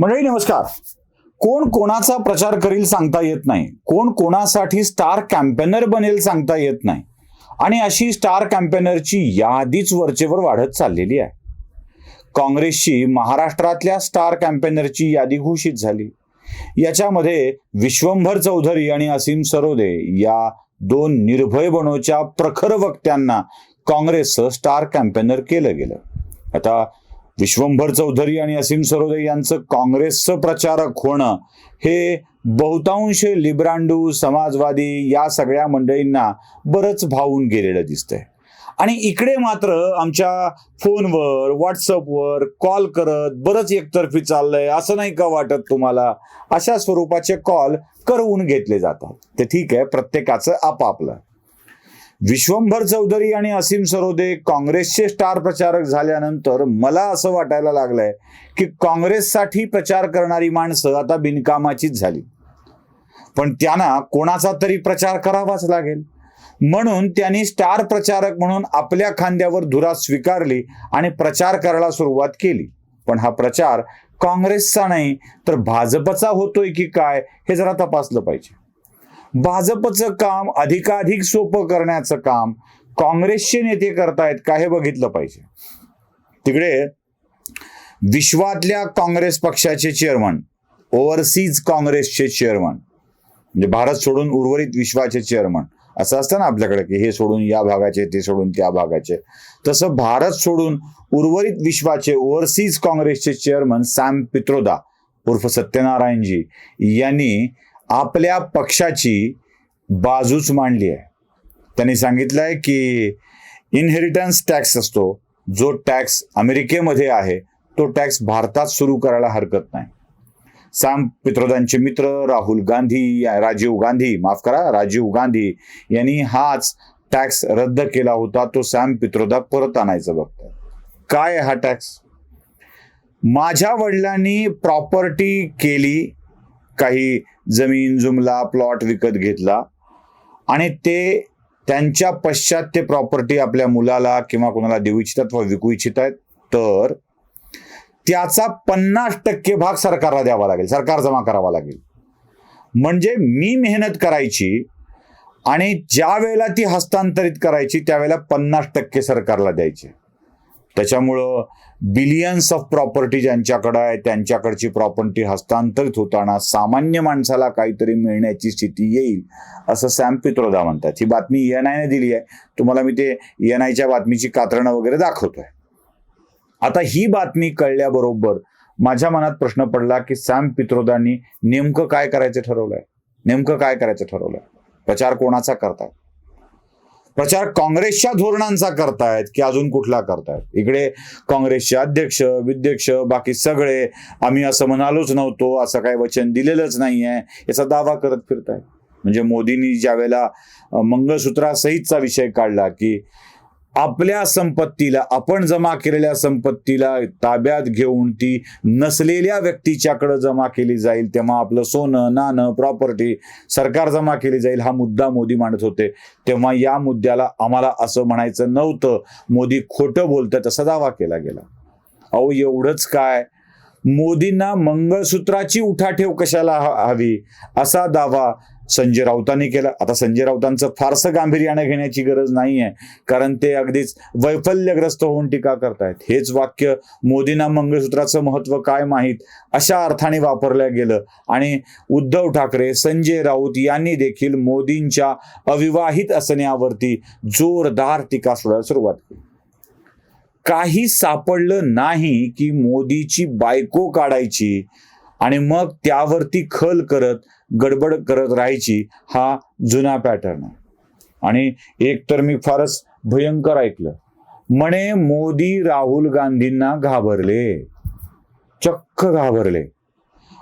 मंडळी नमस्कार. कोण कोणाचा प्रचार करील सांगता येत नाही. कोण कोणासाठी स्टार कॅम्पेनर बनेल सांगता येत नाही. आणि अशी स्टार कॅम्पेनरची यादीच वरचेवर वाढत चाललेली आहे. काँग्रेसची महाराष्ट्रातल्या स्टार कॅम्पेनरची यादी घोषित झाली. याच्यामध्ये विश्वंभर चौधरी आणि असीम सरोदे या दोन निर्भय बनोच्या प्रखर वक्त्यांना काँग्रेसचं स्टार कॅम्पेनर केलं गेलं. आता विश्वंभर चौधरी आणि असीम सरोदे यांचं काँग्रेसचं प्रचारक होणं हे बहुतांश लिब्रांडू समाजवादी या सगळ्या मंडळींना बरंच भावून गेलेलं दिसतंय. आणि इकडे मात्र आमच्या फोनवर व्हॉट्सअपवर कॉल करत बरंच एकतर्फी चाललंय असं नाही का वाटत तुम्हाला? अशा स्वरूपाचे कॉल करवून घेतले जातात. ते ठीक आहे प्रत्येकाचं आपापलं. विश्वंभर चौधरी आणि असीम सरोदे काँग्रेसचे स्टार प्रचारक झाल्यानंतर मला असं वाटायला लागलंय की काँग्रेससाठी प्रचार करणारी माणसं आता बिनकामाचीच झाली. पण त्यांना कोणाचा तरी प्रचार करावाच लागेल. म्हणून त्यांनी स्टार प्रचारक म्हणून आपल्या खांद्यावर धुरा स्वीकारली आणि प्रचार करायला सुरुवात केली. पण हा प्रचार काँग्रेसचा नाही तर भाजपचा होतोय की काय हे जरा तपासलं पाहिजे. भाजपचं काम अधिकाधिक सोपं करण्याचं काम काँग्रेसचे नेते करतायत का हे बघितलं पाहिजे. तिकडे विश्वातल्या काँग्रेस पक्षाचे चेअरमन ओव्हरसीज काँग्रेसचे चेअरमन म्हणजे भारत सोडून उर्वरित विश्वाचे चेअरमन असं असतं ना आपल्याकडे की हे सोडून या भागाचे ते सोडून त्या भागाचे. तसं भारत सोडून उर्वरित विश्वाचे ओव्हरसीज काँग्रेसचे चेअरमन सॅम पित्रोदा उर्फ सत्यनारायणजी यांनी आपल्या पक्षाची बाजूच मांडली आहे. त्यांनी सांगितलं आहे की इनहेरिटन्स टॅक्स असतो. जो टॅक्स अमेरिकेमध्ये आहे तो टॅक्स भारतात सुरू करायला हरकत नाही. सॅम पित्रोदांचे मित्र राहुल गांधी राजीव गांधी माफ करा राजीव गांधी यांनी हाच टॅक्स रद्द केला होता. तो सॅम पित्रोदा परत आणायचं बघतात. काय हा टॅक्स माझ्या वडिलांनी प्रॉपर्टी केली काही जमीन जुमला प्लॉट विकत घेतला. आणि ते त्यांच्या पश्चात ते प्रॉपर्टी आपल्या मुलाला किंवा कोणाला देऊ इच्छितात व विकू इच्छित आहेत तर त्याचा पन्नास टक्के भाग सरकारला द्यावा लागेल सरकार जमा करावा लागेल. म्हणजे मी मेहनत करायची आणि ज्या वेळेला ती हस्तांतरित करायची त्यावेळेला पन्नास टक्के सरकारला द्यायचे. त्याच्यामुळं बिलियन्स ऑफ प्रॉपर्टी ज्यांच्याकडं आहे त्यांच्याकडची प्रॉपर्टी हस्तांतरित होताना सामान्य माणसाला काहीतरी मिळण्याची स्थिती येईल असं सॅम पित्रोदा म्हणतात. ही बातमी एन आयने दिली आहे. तुम्हाला मी ते एन आयच्या बातमीची कात्रणं वगैरे दाखवतोय. आता ही बातमी कळल्याबरोबर माझ्या मनात प्रश्न पडला की सॅम पित्रोदांनी नेमकं काय करायचं ठरवलंय? नेमकं काय करायचं ठरवलंय? प्रचार कोणाचा करतात प्रचार काँग्रेसच्या धोरणांचा करतायत की अजून कुठला करतायत? इकडे काँग्रेसचे अध्यक्ष विध्यक्ष बाकी सगळे आम्ही असं म्हणालोच नव्हतो असं काही वचन दिलेलंच नाहीये याचा दावा करत फिरतायत. म्हणजे मोदींनी ज्या वेळेला मंगळसूत्रासहितचा विषय काढला की आपल्या संपत्तीला आपण जमा केलेल्या संपत्तीला ताब्यात घेऊन ती नसलेल्या व्यक्तीच्याकडे जमा केली जाईल तेव्हा आपलं सोनं नाणं प्रॉपर्टी सरकार जमा केली जाईल हा मुद्दा मोदी मांडत होते. तेव्हा या मुद्द्याला आम्हाला असं म्हणायचं नव्हतं. मोदी खोटं बोलतात असा दावा केला गेला. अहो एवढंच काय? मोदींना मंगळसूत्राची उठाठेव कशाला हवी? असा दावा संजय राऊतांनी केला. आता संजय राऊतांचं फारसं गांभीर्याने घेण्याची गरज नाही आहे कारण ते अगदीच वैफल्यग्रस्त होऊन टीका करतायत. हेच वाक्य मोदींना मंगळसूत्राचं महत्त्व काय माहीत अशा अर्थाने वापरलं गेलं. आणि उद्धव ठाकरे संजय राऊत यांनी देखील मोदींच्या अविवाहित असण्यावरती जोरदार टीका सोडायला सुरुवात केली. काही सापडलं नाही की मोदीची बायको काढायची आणि मग त्यावरती खल करत गडबड करत राहायची हा जुना पॅटर्न आहे. आणि एक तर मी फारच भयंकर ऐकलं. म्हणे मोदी राहुल गांधींना घाबरले. चक्क घाबरले.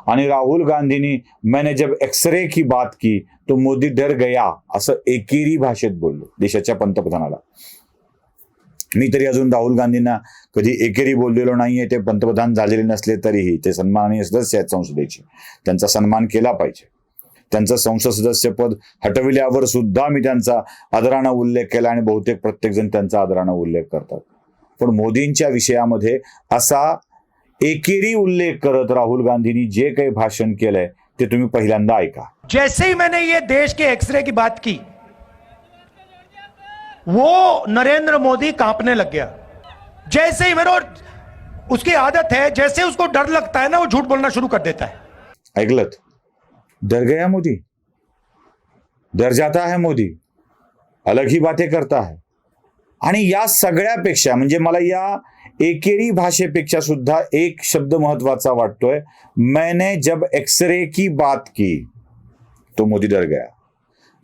आणि राहुल गांधींनी मैंने जब एक्सरे की बात की तो मोदी डर गया असं एकेरी भाषेत बोललो देशाच्या पंतप्रधानाला. मी तरी अजून राहुल गांधींना कधी एकेरी बोललेलो नाहीये ते पंतप्रधान झालेले नसले तरीही ते सन्माननीय सदस्य आहेत संसदेचे. त्यांचा सन्मान केला पाहिजे. त्यांचं संसद सदस्यपद हटविल्यावर सुद्धा मी त्यांचा आदरानं उल्लेख केला आणि बहुतेक प्रत्येकजण त्यांचा आदरानं उल्लेख करतात. पण मोदींच्या विषयामध्ये असा एकेरी उल्लेख करत राहुल गांधींनी जे काही भाषण केलंय ते तुम्ही पहिल्यांदा ऐका. जैसे ही मैंने ये देश के एक्सरे की बात की वो नरेंद्र मोदी कांपने लग गया। जैसे ही मेरे उसकी आदत है, जैसे उसको डर लगता है ना, वो झूठ बोलना शुरू कर देता है। ऐकलत डर गया मोदी? डर जाता है मोदी? अलग ही बातें करता है। आणि या सगळ्यापेक्षा, म्हणजे मला या एकेरी भाषेपेक्षा सुद्धा एक शब्द वाटतोय. मैंने जब एक्सरे की बात की तो मोदी डर गया.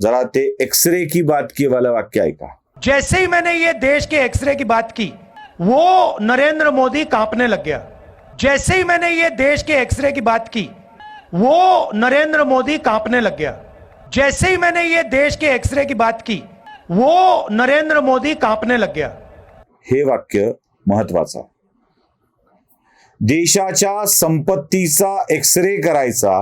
जरा ते एक्सरे की बात की वाला वाक्य ऐका. जैसे ही मैंने ये देश के एक्सरे की बात की वो नरेंद्र मोदी कांपने लग गया। जैसे ही मैंने ये देश के एक्सरे की बात की वो नरेंद्र मोदी कांपने लग गया। जैसे ही मैंने ये देश के एक्सरे की बात की वो नरेंद्र मोदी कांपने लग गया। हे वाक्य महत्त्वाचा देशाच्या संपत्तीचा एक्सरे करायचा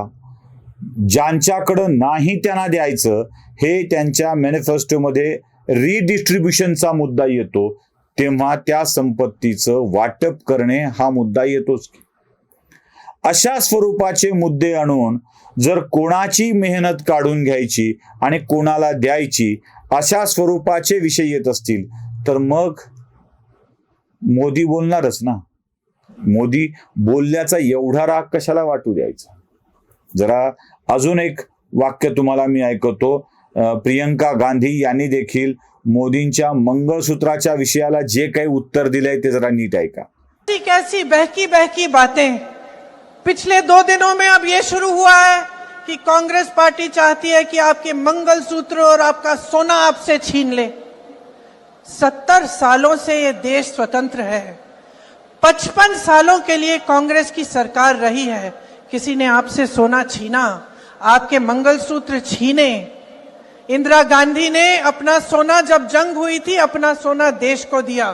ज्यांच्याकडं नाही त्यांना द्यायचं हे त्यांच्या मॅनिफेस्टोमध्ये रिडिस्ट्रीब्युशनचा मुद्दा येतो तेव्हा त्या संपत्तीचं वाटप करणे हा मुद्दा येतोच अशा स्वरूपाचे मुद्दे आणून जर कोणाची मेहनत काढून घ्यायची आणि कोणाला द्यायची अशा स्वरूपाचे विषय येत असतील तर मग मोदी बोलणारच ना. मोदी बोलल्याचा एवढा राग कशाला वाटू द्यायचा? जरा अजून एक वाक्य तुम्हाला मी ऐकवतो प्रियंका गांधी यांनी देखील मोदींच्या मंगळसूत्राच्या विषयाला जे काही उत्तर दिलंय ते जरा नीट ऐका. कैसी बहकी बहकी बातें। पिछले दो दिनों में अब ये शुरू हुआ है कि कांग्रेस पार्टी चाहती है कि आपके मंगलसूत्र और आपका सोना आपसे छीन ले। सत्तर सालों से ये देश स्वतंत्र है। पचपन सालों के लिए कांग्रेस की सरकार रही है। किसी ने आपसे सोना छीना, आपके मंगलसूत्र छीने इंदिरा गांधी ने अपना सोना जब जंग हुई थी अपना सोना देश को दिया।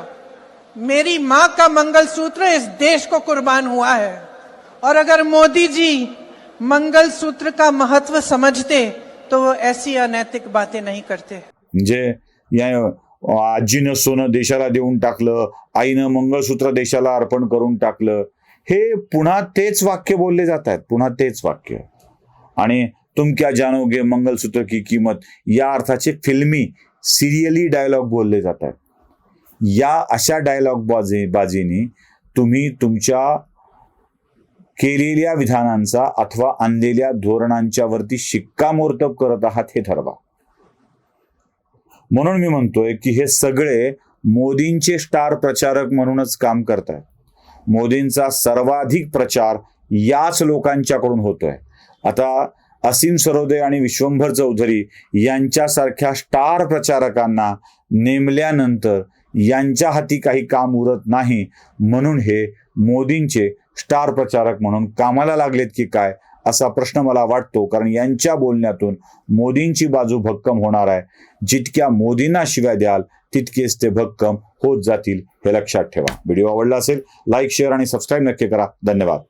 मेरी मां का मंगलसूत्र इस देश को कुर्बान हुआ है। और अगर मोदी जी मंगलसूत्र का महत्त्व समझते तो वो ऐसी अनैतिक बातें नहीं करते। जे या आजीनं सोनं देशाला देऊन टाकलं आईनं मंगळसूत्र देशाला अर्पण करून टाकलं हे पुन्हा तेच वाक्य बोलले जात आहेत पुन्हा तेच वाक्य. आणि तुम क्या जानोगे मंगलसूत्र की किंमत? या अर्थाचे फिल्मी सिरियली डायलॉग बोलले जात आहेत या अशा डायलॉग बाजी बाजीनी तुम्ही तुमच्या केलेल्या विधानांचा अथवा आणलेल्या धोरणांच्या वरती शिक्कामोर्तब करत आहात हे ठरवा. म्हणून मी म्हणतोय की हे सगळे मोदींचे स्टार प्रचारक म्हणूनच काम करतायत. मोदींचा सर्वाधिक प्रचार याच लोकांच्याकडून होतोय. आता असीम सरोदे आणि विश्वंभर चौधरी यांच्यासारख्या स्टार प्रचारकांना नेमल्यानंतर यांच्या हाती काही काम उरत नाही. म्हणून हे मोदींचे स्टार प्रचारक म्हणून कामाला लागलेत की काय असा प्रश्न मला वाटतो. कारण यांच्या बोलण्यातून मोदींची बाजू भक्कम होणार आहे. जितक्या मोदींना शिवाय द्याल तितकेच ते भक्कम होत जातील हे लक्षात ठेवा. व्हिडिओ आवडला असेल लाईक शेअर आणि सबस्क्राईब नक्की करा. धन्यवाद.